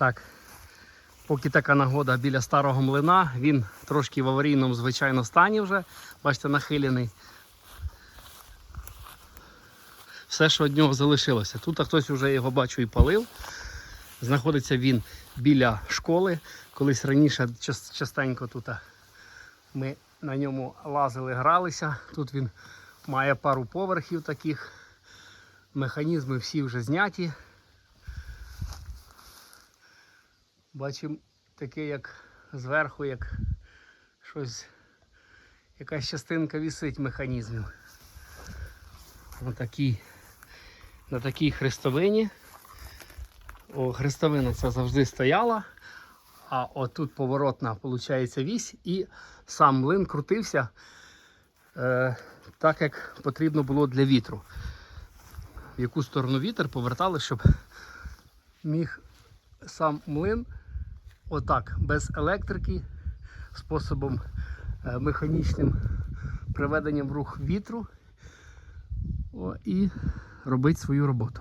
Так. Поки така нагода біля старого млина, він трошки в аварійному, звичайно, стані вже. Бачите, нахилений. Все, що від нього залишилося. Тут хтось вже його бачу і палив. Знаходиться він біля школи. Колись раніше частенько тут ми на ньому лазили, гралися. Тут він має пару поверхів таких. Механізми всі вже зняті. Бачимо таке, як зверху, як щось, якась частинка вісить механізмів. Отакий, на такій хрестовині. О, хрестовина ця завжди стояла, а отут поворотна виходить, вісь, і сам млин крутився е, так, як потрібно було для вітру. В яку сторону вітер повертали, щоб міг сам млин отак, без електрики, способом е, механічним приведенням в рух вітру і робить свою роботу.